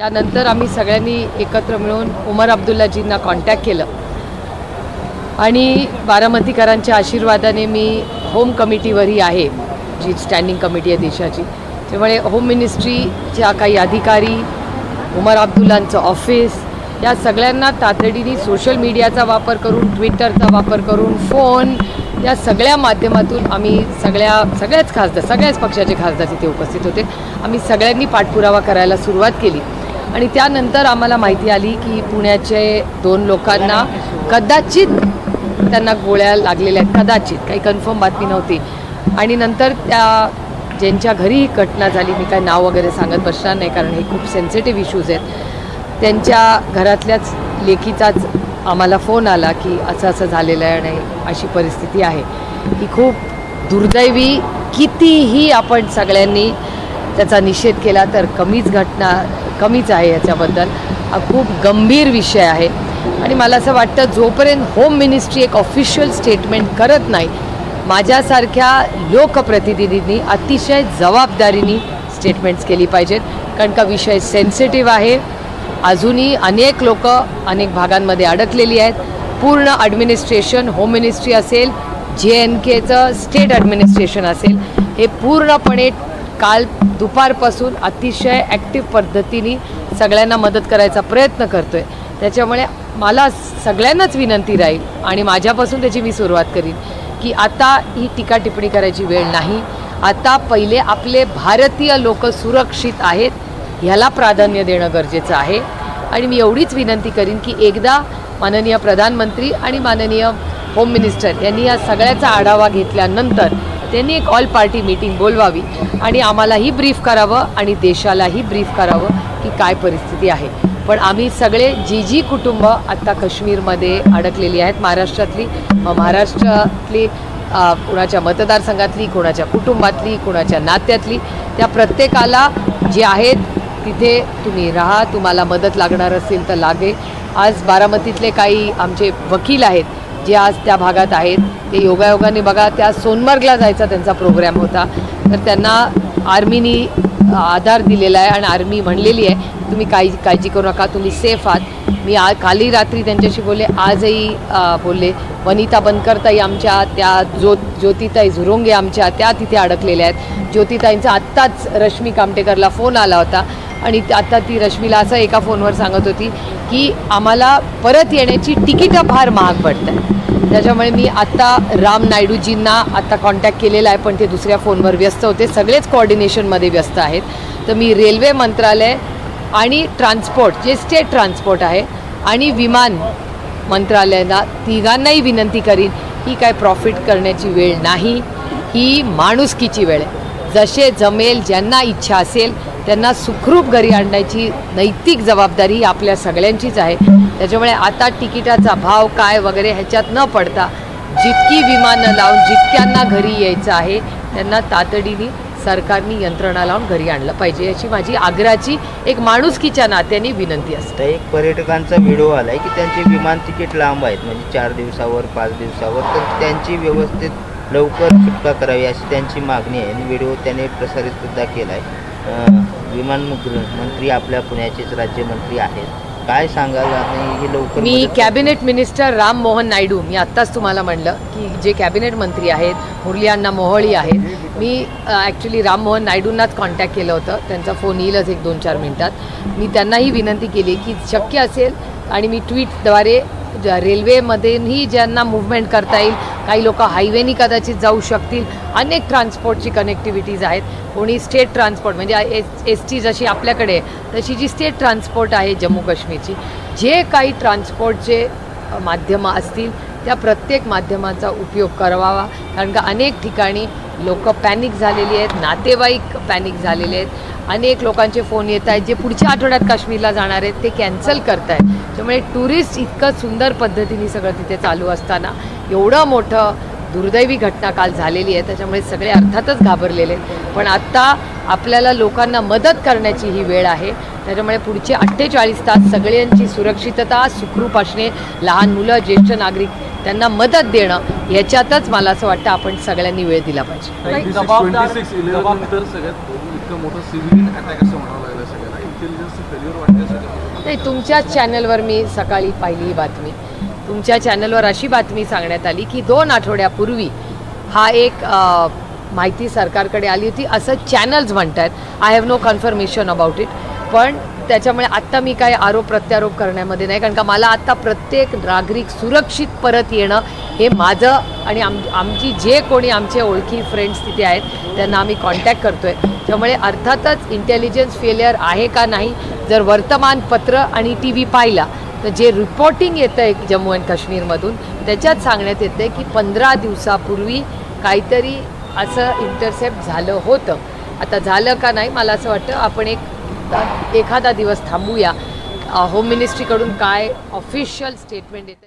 त्यानंतर आम्ही सगळ्यांनी एकत्र मिळून उमर अब्दुल्लाजींना कॉन्टॅक्ट केलं. आणि बारामतीकरांच्या आशीर्वादाने मी होम कमिटीवरही आहे जी स्टँडिंग कमिटी आहे देशाची. त्यामुळे होम मिनिस्ट्रीच्या काही अधिकारी उमर अब्दुल्लांचं ऑफिस या सगळ्यांना तातडीने सोशल मीडियाचा वापर करून ट्विटरचा वापर करून फोन या सगळ्या माध्यमातून आम्ही सगळ्या सगळ्याच खासदार सगळ्याच पक्षाचे खासदार तिथे उपस्थित होते. आम्ही सगळ्यांनी पाठपुरावा करायला सुरुवात केली. आणि त्यानंतर आम्हाला माहिती आली की पुण्याचे दोन लोकांना कदाचित त्यांना गोळ्या लागलेल्या आहेत. कदाचित काही कन्फर्म बातमी नव्हती. आणि नंतर त्या ज्यांच्या घरी ही घटना झाली मी काय नाव वगैरे सांगत बसणार नाही कारण हे खूप सेन्सिटिव्ह इश्यूज आहेत. त्यांच्या घरातल्याच लेखीचाच आम्हाला फोन आला की असं असं झालेलं आहे आणि अशी परिस्थिती आहे. ही खूप दुर्दैवी कितीही आपण सगळ्यांनी त्याचा निषेध केला तर कमीच घटना कमीच आहे याच्याबद्दल. हा खूप गंभीर विषय आहे. आणि मला असं वाटतं जोपर्यंत होम मिनिस्ट्री एक ऑफिशियल स्टेटमेंट करत नाही माझ्यासारख्या लोकप्रतिनिधींनी अतिशय जबाबदारीने स्टेटमेंट्स केली पाहिजेत. कारण का विषय सेन्सिटिव्ह आहे. अजूनही अनेक लोक अनेक भागांमध्ये अडकलेली आहेत. पूर्ण ॲडमिनिस्ट्रेशन होम मिनिस्ट्री असेल जे एन केचं स्टेट ॲडमिनिस्ट्रेशन असेल हे पूर्णपणे काल दुपारपासून अतिशय ॲक्टिव्ह पद्धतीने सगळ्यांना मदत करायचा प्रयत्न करतो आहे त्याच्यामुळे मला सगळ्यांनाच विनंती राहील आणि माझ्यापासून त्याची मी सुरुवात करीन की आता ही टीका टिप्पणी करायची वेळ नाही. आता पहिले आपले भारतीय लोक सुरक्षित आहेत ह्याला प्राधान्य देणं गरजेचं आहे. आणि मी एवढीच विनंती करीन की एकदा माननीय प्रधानमंत्री आणि माननीय होम मिनिस्टर यांनी या सगळ्याचा आढावा घेतल्यानंतर त्यांनी एक ऑल पार्टी मीटिंग बोलवावी आणि आम्हालाही ब्रीफ करावं आणि देशालाही ब्रीफ करावं की काय परिस्थिती आहे. पण आम्ही सगळे जी जी कुटुंब आत्ता काश्मीरमध्ये अडकलेली आहेत महाराष्ट्रातली मग महाराष्ट्रातली कोणाच्या कुणाच्या मतदारसंघातली कुणाच्या कुटुंबातली कुणाच्या नात्यातली त्या प्रत्येकाला जे आहेत तिथे तुम्ही राहा तुम्हाला मदत लागणार असेल तर लागे. आज बारामतीतले काही आमचे वकील आहेत जे आज त्या भागात आहेत ते योगायोगाने बघा त्या सोनमर्गला जायचा त्यांचा प्रोग्रॅम होता. तर त्यांना आर्मीनी आधार दिलेला आहे आणि आर्मी म्हणलेली आहे तुम्ही काही काळजी करू नका तुम्ही सेफ आहात. मी आ काली रात्री त्यांच्याशी बोलले आजही बोलले वनिता बनकरताई आमच्या त्या ज्यो ज्योतिताई झुरोंगे आमच्या त्या तिथे अडकलेल्या आहेत. ज्योतिताईंचा आत्ताच रश्मी कामटेकरला फोन आला होता. आणि आता ती रश्मीला असं एका फोनवर सांगत होती की आम्हाला परत येण्याची तिकीटं फार महाग पडत आहे त्याच्यामुळे मी आत्ता राम नायडूजींना आत्ता कॉन्टॅक्ट केलेला आहे पण ते दुसऱ्या फोनवर व्यस्त होते. सगळेच कोऑर्डिनेशनमध्ये व्यस्त आहेत. तर मी रेल्वे मंत्रालय आणि ट्रान्सपोर्ट जे स्टेट ट्रान्सपोर्ट आहे आणि विमान मंत्रालयाला तिघांनाही विनंती करीन ही काय प्रॉफिट करण्याची वेळ नाही ही माणुसकीची वेळ आहे. जसे जमेल ज्यांना इच्छा असेल त्यांना सुखरूप घरी आणण्याची नैतिक जबाबदारी ही आपल्या सगळ्यांचीच आहे. त्याच्यामुळे आता तिकिटाचा भाव काय वगैरे ह्याच्यात न पडता जितकी विमानं लावून जितक्यांना घरी यायचं आहे त्यांना तातडीने सरकारनी यंत्रणा लावून घरी आणलं पाहिजे याची माझी आग्रहाची एक माणुसकीच्या नात्याने विनंती असते. एक पर्यटकांचा व्हिडिओ आलाय की त्यांचे विमान तिकीट लांब आहेत म्हणजे चार दिवसावर पाच दिवसावर तर त्यांची व्यवस्थित लवकर सुटका करावी अशी त्यांची मागणी आहे. आणि व्हिडिओ त्याने प्रसारित सुद्धा केला आहे. विमान मंत्री आपल्या पुण्याचेच राज्यमंत्री आहेत. काय सांगाल? हे लवकर मी कॅबिनेट मिनिस्टर राम मोहन नायडू मी आत्ताच तुम्हाला म्हणलं की जे कॅबिनेट मंत्री आहेत मुरली अण्णा मोहोळी आहेत. मी ॲक्च्युली राम मोहन नायडूंनाच कॉन्टॅक्ट केलं होतं. त्यांचा फोन येईलच एक दोन चार मिनटात. मी त्यांनाही विनंती केली की शक्य असेल आणि मी ट्विटद्वारे ज्या रेल्वेमध्येही ज्यांना मुवमेंट करता येईल काही लोक हायवेनी कदाचित जाऊ शकतील. अनेक ट्रान्सपोर्टची कनेक्टिव्हिटीज आहेत. कोणी स्टेट ट्रान्सपोर्ट म्हणजे एस एस टी जशी आपल्याकडे आहे, तशी जी स्टेट ट्रान्सपोर्ट आहे जम्मू काश्मीरची जे काही ट्रान्सपोर्टचे माध्यमं असतील त्या प्रत्येक माध्यमाचा उपयोग करावा. कारण का अनेक ठिकाणी लोक पॅनिक झालेली आहेत नातेवाईक पॅनिक झालेले आहेत. अनेक लोकांचे फोन येत आहेत जे पुढच्या आठवड्यात काश्मीरला जाणार आहेत ते कॅन्सल करत आहेत त्यामुळे टुरिस्ट इतकं सुंदर पद्धतीने सगळं तिथे चालू असताना एवढं मोठं दुर्दैवी घटना काल झालेली आहे. त्याच्यामुळे सगळे अर्थातच घाबरलेले आहेत. पण आत्ता आपल्याला लोकांना मदत करण्याची ही वेळ आहे. त्याच्यामुळे पुढचे अठ्ठेचाळीस तास सगळ्यांची सुरक्षितता सुखरूप असणे लहान मुलं ज्येष्ठ नागरिक त्यांना मदत देणं ह्याच्यातच मला असं वाटतं आपण सगळ्यांनी वेळ दिला पाहिजे. नाही तुमच्याच चॅनलवर मी सकाळी पाहिली ही बातमी. तुमच्या चॅनलवर अशी बातमी सांगण्यात आली की दोन आठवड्यापूर्वी हा एक माहिती सरकारकडे आली होती. असं चॅनल्स म्हणतात. I have no confirmation about it पण त्याच्यामुळे आत्ता मी काय आरोप प्रत्यारोप करण्यामध्ये नाही कारण का मला आत्ता प्रत्येक नागरिक सुरक्षित परत येणं हे माझं आणि आम आमची जे कोणी आमचे ओळखी फ्रेंड्स तिथे आहेत त्यांना आम्ही कॉन्टॅक्ट करतो आहे त्यामुळे अर्थातच इंटेलिजन्स फेलियर आहे का नाही जर वर्तमानपत्र आणि टी व्ही पाहिला तर जे रिपोर्टिंग येतं आहे जम्मू अँड काश्मीरमधून त्याच्यात सांगण्यात येतं आहे की पंधरा दिवसापूर्वी काहीतरी असं इंटरसेप्ट झालं होतं. आता झालं का नाही मला असं वाटतं आपण एक एखादा दिवस थांबूया. होम मिनिस्ट्रीकडून काय ऑफिशियल स्टेटमेंट येतं